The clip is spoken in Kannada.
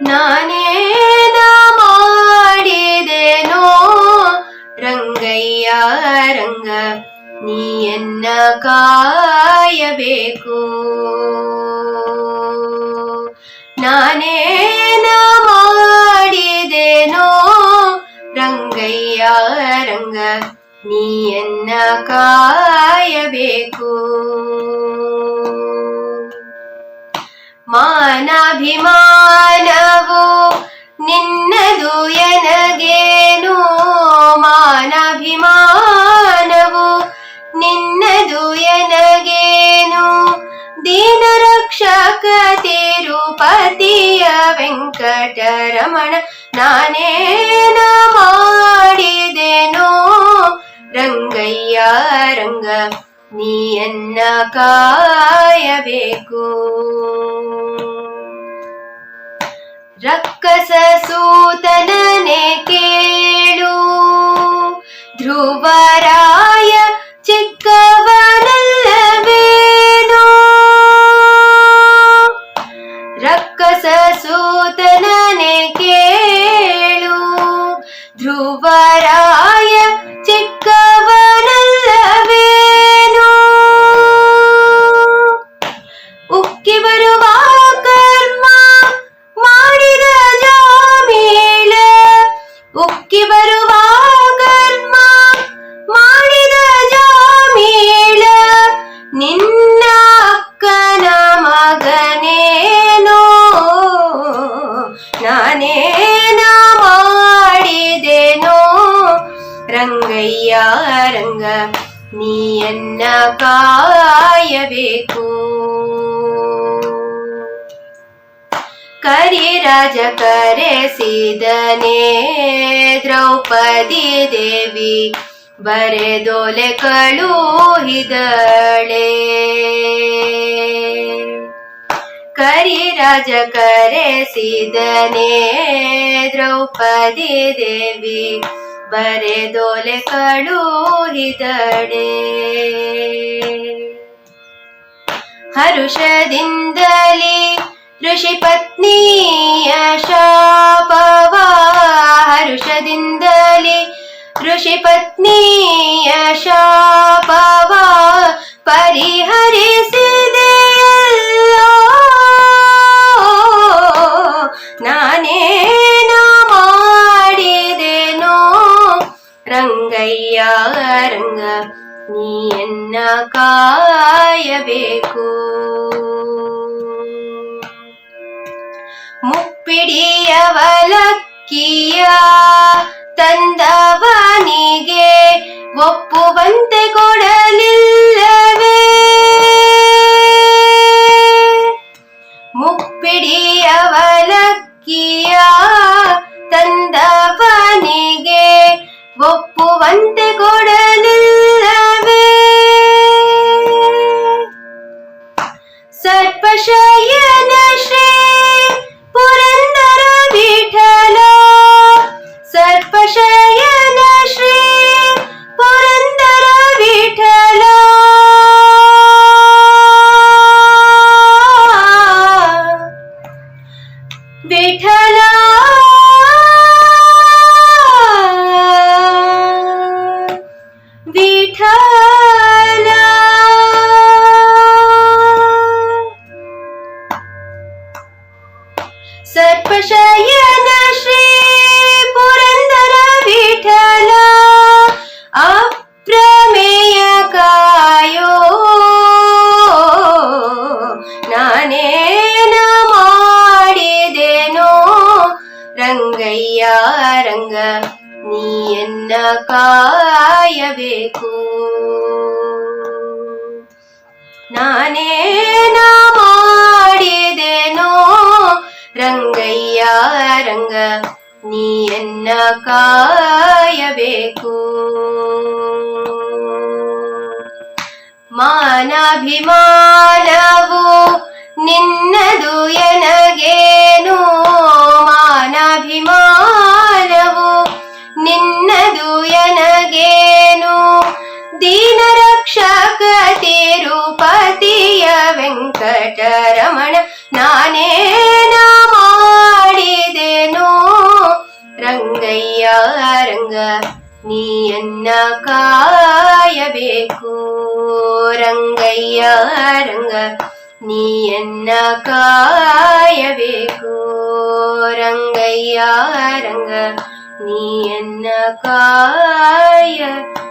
ನಾನೇನ ಮಾಡಿದೆನೋ ರಂಗಯ್ಯ ರಂಗ ನೀಯನ್ನ ಕಾಯಬೇಕು. ನಾನೇನ ಮಾಡಿದೆನೋ ರಂಗಯ್ಯ ರಂಗ ನೀಯನ್ನ ಕಾಯಬೇಕು. ಮಾನಾಭಿಮಾನವು ಮಾನಾಭಿಮಾನವು ನಿನ್ನದು ಎನಗೇನು? ದೀನ ರಕ್ಷಕ ತಿರುಪತಿಯ ವೆಂಕಟರಮಣ, ನಾನೇನ ಮಾಡಿದೆನೋ? ರಂಗಯ್ಯ, ರಂಗ, ನೀಯನ್ನ ಕಾಯಬೇಕು. ರಕ್ಕಸ ಸೂತನನೆ ರಂಗಯ್ಯ ರಂಗ ನೀಯನ್ನ ಕಾಯಬೇಕು ಕರಿರಾಜ ಕರೆಸಿದನೆ ದ್ರೌಪದಿ ದೇವಿ ಬರೆದೊಲೆ ಕಳುಹಿದಳೆ ಕರಿರಾಜ ಕರೆಸಿದನೆ ದ್ರೌಪದಿ ದೇವಿ ಬರೆದೊಲೆ ಕಳುಹಿದಡೆ ಹರುಷದಿಂದಲೇ ಋಷಿ ಪತ್ನಿಯ ಶಾಪವ. ಹರುಷದಿಂದಲೇ ಋಷಿ ಪತ್ನಿಯ ಶಾಪವ. ಪರಿಹರಿಸಿದೆಯಲ್ಲೋ ರಂಗ ನೀಯನ್ನ ಕಾಯಬೇಕು? ಮುಪ್ಪಿಡಿಯವಲಕ್ಕಿಯ ತಂದವನಿಗೆ ಒಪ್ಪುವಂತೆ ಕೊಡಲಿಲ್ಲವೇ ನೀಯನ್ನ ಕಾಯಬೇಕು? ನಾನೇನ ಮಾಡಿದೆನೋ? ರಂಗಯ್ಯ ರಂಗ ನೀಯನ್ನ ಕಾಯಬೇಕು? ಮಾನಾಭಿಮಾನವು ನಿನ್ನದು ಎನಗೇನು ವೆಂಕಟರಮಣ ನಾನೇನ ಮಾಡಿದೆನೋ ರಂಗಯ್ಯ ರಂಗ ನೀಯನ್ನ ಕಾಯಬೇಕು ರಂಗಯ್ಯ ರಂಗ ನೀಯನ್ನ ಕಾಯಬೇಕು ರಂಗಯ್ಯ ರಂಗ ನೀಯನ್ನ ಕಾಯಬೇಕು